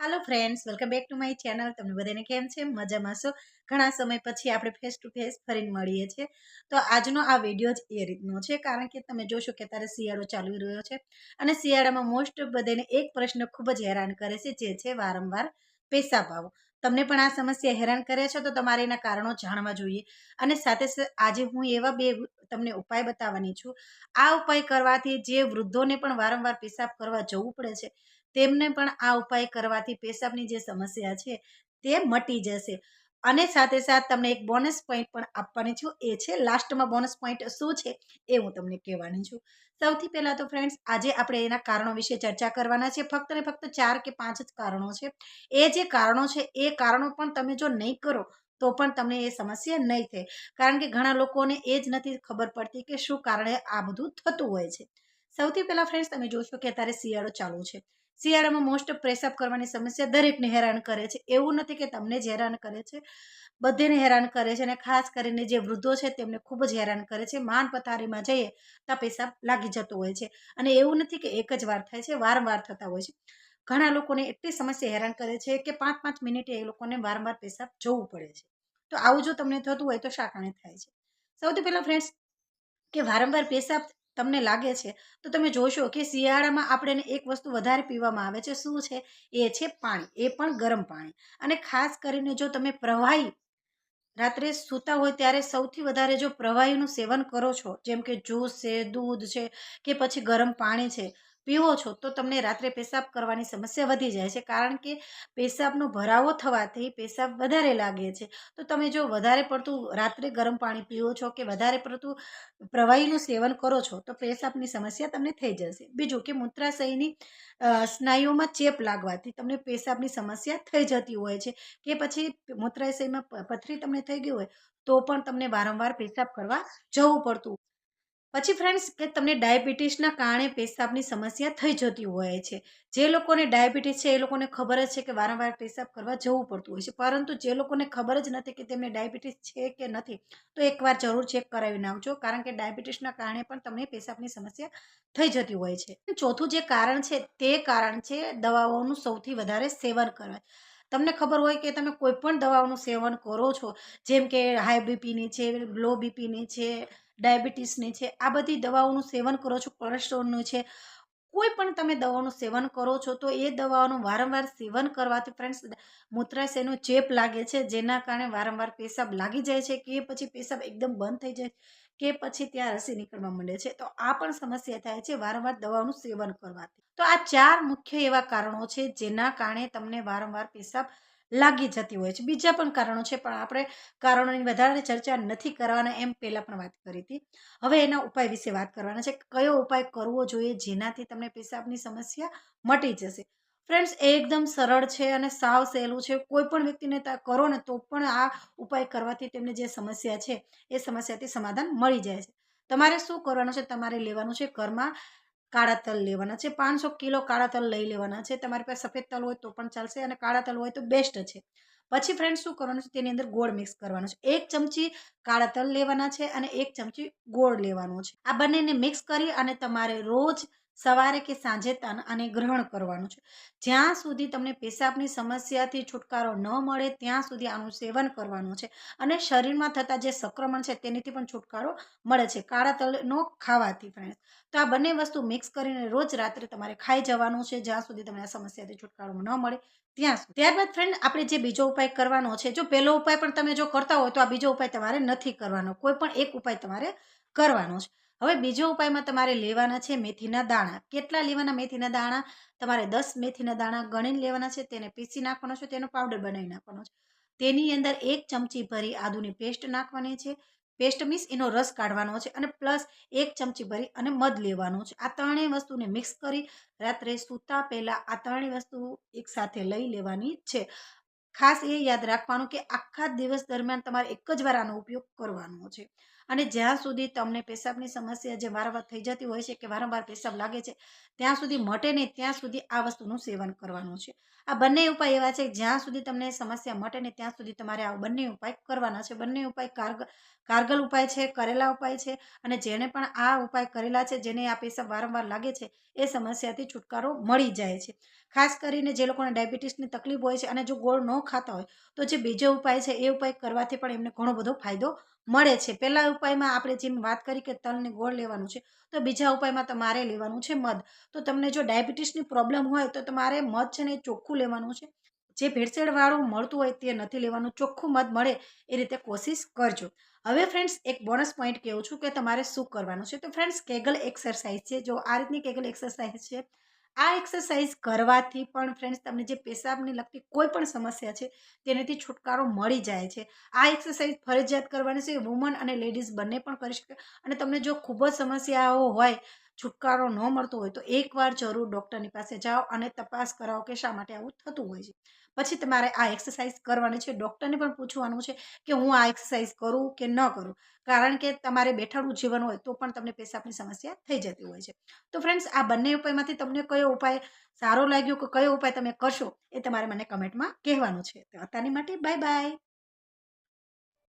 Hello friends welcome back to my channel તમને બધાને કેમ છે? મજામાં છો? ઘણા સમય પછી આપણે ફેસ ટુ ફેસ ફરીને મળીએ છીએ. તો આજનો આ વીડિયો જ એ રીતનો છે, કારણ કે તમે જોશો કે અત્યારે શિયાળો ચાલી રહ્યો છે અને શિયાળામાં મોસ્ટ બધાને એક પ્રશ્ન ખૂબ જ હેરાન કરે છે, જે છે વારંવાર પેશાબ આવો તમને પણ આ સમસ્યા હેરાન કરે છે, તો તમારે એના કારણો જાણવા જોઈએ. અને સાથે આજે હું એવા બે તમને ઉપાય બતાવવાની છું. આ ઉપાય કરવાથી જે વૃદ્ધોને પણ વારંવાર પેશાબ કરવા જવું પડે છે તેમને પણ આ ઉપાય કરવાથી પેશાબની જે સમસ્યા છે તે મટી જશે. અને સાથે સાથે તમને એક બોનસ પોઈન્ટ પણ આપવાની છું, એ છે લાસ્ટમાં બોનસ પોઈન્ટ શું છે એ હું તમને કહેવાની છું. સૌથી પહેલાં તો ફ્રેન્ડ્સ આજે આપણે એના કારણો વિશે ચર્ચા કરવાના છે ફક્ત ને ફક્ત ચાર કે પાંચ જ કારણો છે. એ જે કારણો છે, એ કારણો પણ તમે જો નહીં કરો, તો પણ તમને એ સમસ્યા નહીં થાય. કારણ કે ઘણા લોકોને એ જ નથી ખબર પડતી કે શું કારણે આ બધું થતું હોય છે. સૌથી પહેલાં ફ્રેન્ડ્સ તમે જોશો કે અત્યારે શિયાળો ચાલુ છે. શિયાળામાં મોસ્ટ પ્રેસઅપ કરવાની સમસ્યા દરેકને હેરાન કરે છે. એવું નથી કે તમને જ હેરાન કરે છે. બધેને હેરાન કરે છે અને ખાસ કરીને જે વૃદ્ધો છે તેમને ખૂબ જ હેરાન કરે છે. માન પથારીમાં જઈએ તો પેશાબ લાગી જતો હોય છે. અને એવું નથી કે એક જ વાર થાય છે, વારંવાર થતા હોય છે. ઘણા લોકોને એટલી સમસ્યા હેરાન કરે છે કે પાંચ પાંચ મિનિટે એ લોકોને વારંવાર પેશાબ જવું પડે છે. તો આવું જો તમને થતું હોય તો શાકાણે થાય છે? સૌથી પહેલાં ફ્રેન્ડ્સ કે વારંવાર પેશાબ તમને લાગે છે, તો તમે જોશો કે શિયાળામાં આપણે એક વસ્તુ વધારે પીવામાં આવે છે, શું છે? એ છે પાણી, એ પણ ગરમ પાણી. અને ખાસ કરીને જો તમે પ્રવાહી રાત્રે સૂતા હોય ત્યારે સૌથી વધારે જો પ્રવાહીનું સેવન કરો છો, જેમ કે જ્યુસ છે, દૂધ છે, કે પછી ગરમ પાણી છે પીવો છો, તો તમને રાત્રે પેશાબ કરવાની સમસ્યા વધી જાય છે. કારણ કે પેશાબનો ભરાવો થવાથી પેશાબ વધારે લાગે છે. તો તમે જો વધારે પડતું રાત્રે ગરમ પાણી પીવો છો કે વધારે પડતું પ્રવાહીનું સેવન કરો છો, તો પેશાબની સમસ્યા તમને થઈ જશે. બીજું કે મૂત્રાશયની સ્નાયુઓમાં ચેપ લાગવાથી તમને પેશાબની સમસ્યા થઈ જતી હોય છે. કે પછી મૂત્રાશયમાં પથરી તમને થઈ ગઈ હોય, તો પણ તમને વારંવાર પેશાબ કરવા જવું પડતું પછી ફ્રેન્ડ્સ કે તમને ડાયાબિટીસના કારણે પેશાબની સમસ્યા થઈ જતી હોય છે. જે લોકોને ડાયાબિટીસ છે, એ લોકોને ખબર જ છે કે વારંવાર પેશાબ કરવા જવું પડતું હોય છે. પરંતુ જે લોકોને ખબર જ નથી કે તેમને ડાયાબિટીસ છે કે નથી, તો એકવાર જરૂર ચેક કરાવી નાખજો કારણ કે ડાયાબિટીસના કારણે પણ તમને પેશાબની સમસ્યા થઈ જતી હોય છે. ચોથું જે કારણ છે, તે કારણ છે દવાઓનું સૌથી વધારે સેવન કરવા તમને ખબર હોય કે તમે કોઈ પણ દવાઓનું સેવન કરો છો, જેમ કે હાઈ બીપીની છે લો બીપીની છે ડાયાબિટીસની છે. આ બધી દવાઓનું સેવન કરો છો, કોલેસ્ટ્રોલનું છે. કોઈ પણ તમે દવાનું સેવન કરો છો, તો એ દવાઓનું વારંવાર સેવન કરવાથી ફ્રેન્ડ્સ મૂત્રાશયનો ચેપ લાગે છે, જેના કારણે વારંવાર પેશાબ લાગી જાય છે, કે પછી પેશાબ એકદમ બંધ થઈ જાય, કે પછી ત્યાં રસી નીકળવા માંડે છે. તો આ પણ સમસ્યા થાય છે વારંવાર દવાનું સેવન કરવાથી. તો આ ચાર મુખ્ય એવા કારણો છે જેના કારણે તમને વારંવાર પેશાબ લાગી જતી હોય છે. બીજા પણ કારણો છે, પણ આપણે કારણોની વધારે ચર્ચા નથી કરવાના એમ પહેલાં પણ વાત કરી હતી. હવે એના ઉપાય વિશે વાત કરવાના છે. કયો ઉપાય કરવો જોઈએ જેનાથી તમને પેશાબની સમસ્યા મટી જશે? ફ્રેન્ડ્સ, એ એકદમ સરળ છે અને સાવ સહેલું છે. કોઈ પણ વ્યક્તિને કરો ને તો પણ આ ઉપાય કરવાથી તેમને જે સમસ્યા છે, એ સમસ્યાથી સમાધાન મળી જાય છે. તમારે શું કરવાનું છે? તમારે લેવાનું છે ઘરમાં કાળા તલ લેવાના છે. પાંચસો કિલો કાળા તલ લઈ લેવાના છે. તમારી પાસે સફેદ તલ હોય તો પણ ચાલશે અને કાળા તલ હોય તો બેસ્ટ છે. પછી ફ્રેન્ડ શું કરવાનું છે? તેની અંદર ગોળ મિક્સ કરવાનો છે. એક ચમચી કાળા તલ લેવાના છે અને એક ચમચી ગોળ લેવાનો છે. આ બંનેને મિક્સ કરી અને તમારે રોજ સવારે કે સાંજે તન અને ગ્રહણ કરવાનું છે. જ્યાં સુધી તમને પેશાબની સમસ્યાથી છુટકારો ન મળે, ત્યાં સુધી આનું સેવન કરવાનું છે. અને શરીરમાં થતા જે સંક્રમણ છે, તેનીથી પણ છુટકારો મળે છે. કાળા તલનો ખાવાથી ફ્રેન્ડ્સ તો આ બંને વસ્તુ મિક્સ કરીને રોજ રાત્રે તમારે ખાઈ જવાનું છે. જ્યાં સુધી તમને આ સમસ્યાથી છુટકારો ન મળે, ત્યાં સુધી. ત્યારબાદ ફ્રેન્ડ આપણે જે બીજો ઉપાય કરવાનો છે, જો પહેલો ઉપાય પણ તમે જો કરતા હોય, તો આ બીજો ઉપાય તમારે નથી કરવાનો. કોઈ પણ એક ઉપાય તમારે કરવાનો છે. હવે બીજો ઉપાયમાં તમારે લેવાના છે મેથીના દાણા. કેટલા લેવાના મેથીના દાણા? તમારે દસ મેથીના દાણા ગણીને લેવાના છે, તેને પીસી નાખવાનો છે, તેનો પાવડર બનાવી નાખવાનો છે. તેની અંદર એક ચમચી ભરી આદુની પેસ્ટ નાખવાની છે. પેસ્ટ મીન્સ એનો રસ કાઢવાનો છે અને પ્લસ એક ચમચી ભરી અને મધ લેવાનું છે. આ ત્રણેય વસ્તુને મિક્સ કરી રાત્રે સૂતા પહેલાં આ ત્રણેય વસ્તુ એકસાથે લઈ લેવાની છે. ખાસ એ યાદ રાખવાનું કે આખા દિવસ દરમિયાન તમારે એક જ વાર આનો ઉપયોગ કરવાનો છે. અને જ્યાં સુધી તમને પેશાબની સમસ્યા જે વારંવાર થઈ જતી હોય છે, કે વારંવાર પેશાબ લાગે છે, ત્યાં સુધી મટે નહીં, ત્યાં સુધી આ વસ્તુનું સેવન કરવાનું છે. આ બંને ઉપાય એવા છે, જ્યાં સુધી તમને સમસ્યા મટે ને ત્યાં સુધી તમારે આ બંને ઉપાય કરવાના છે. બંને ઉપાય કારગર કારગલ ઉપાય છે, કરેલા ઉપાય છે, અને જેને પણ આ ઉપાય કરેલા છે, જેને આ પેશાબ વારંવાર લાગે છે, એ સમસ્યાથી છુટકારો મળી જાય છે. ખાસ કરીને જે લોકોને ડાયાબિટીસની તકલીફ હોય છે, અને જો ગોળ ન ખાતા હોય, તો જે બીજો ઉપાય છે, એ ઉપાય કરવાથી પણ એમને ઘણો બધો ફાયદો મળે છે. પહેલા ઉપાયમાં આપણે જેમ વાત કરી કે તલને ગોળ લેવાનું છે, તો બીજા ઉપાયમાં તમારે લેવાનું છે મધ. તો તમને જો ડાયાબિટીસની પ્રોબ્લેમ હોય તો તમારે મધ છે ને ચોખ્ખું લેવાનું છે. જે ભેળસેળવાળું મળતું હોય તે નથી લેવાનું. ચોખ્ખું મધ મળે એ રીતે કોશિશ કરજો. હવે ફ્રેન્ડ્સ, એક બોનસ પોઈન્ટ કહું છું કે તમારે શું કરવાનું છે? તો ફ્રેન્ડ્સ, કેગલ એક્સરસાઇઝ છે. જો આ રીતની કેગલ એક્સરસાઇઝ છે આ એક્સરસાઇઝ કરવાથી પણ ફ્રેન્ડ્સ તમને જે પેશાબની લગતી કોઈ પણ સમસ્યા છે તેનાથી છુટકારો મળી જાય છે. આ એક્સરસાઇઝ ફરજિયાત કરવાની છે, વુમન અને લેડીઝ બંને પણ કરી શકે. અને તમને જો ખૂબ જ સમસ્યાઓ હોય છુટકારો ન મળતો હોય તો એકવાર જરૂર ડૉક્ટરની પાસે જાઓ અને તપાસ કરાવો કે શા માટે આવું થતું હોય છે. પછી તમારે આ એક્સરસાઇઝ કરવાની છે. ડૉક્ટરને પણ પૂછવાનું છે કે હું આ એક્સરસાઇઝ કરું કે ન કરું. કારણ કે તમારે બેઠાડું જીવન હોય તો પણ તમને પેશાબની સમસ્યા થઈ જતી હોય છે. તો ફ્રેન્ડ્સ આ બંને ઉપાયમાંથી તમને કયો ઉપાય સારો લાગ્યો કે કયો ઉપાય તમે કરશો એ તમારે મને કમેન્ટમાં કહેવાનું છે. તો અત્યારની માટે બાય બાય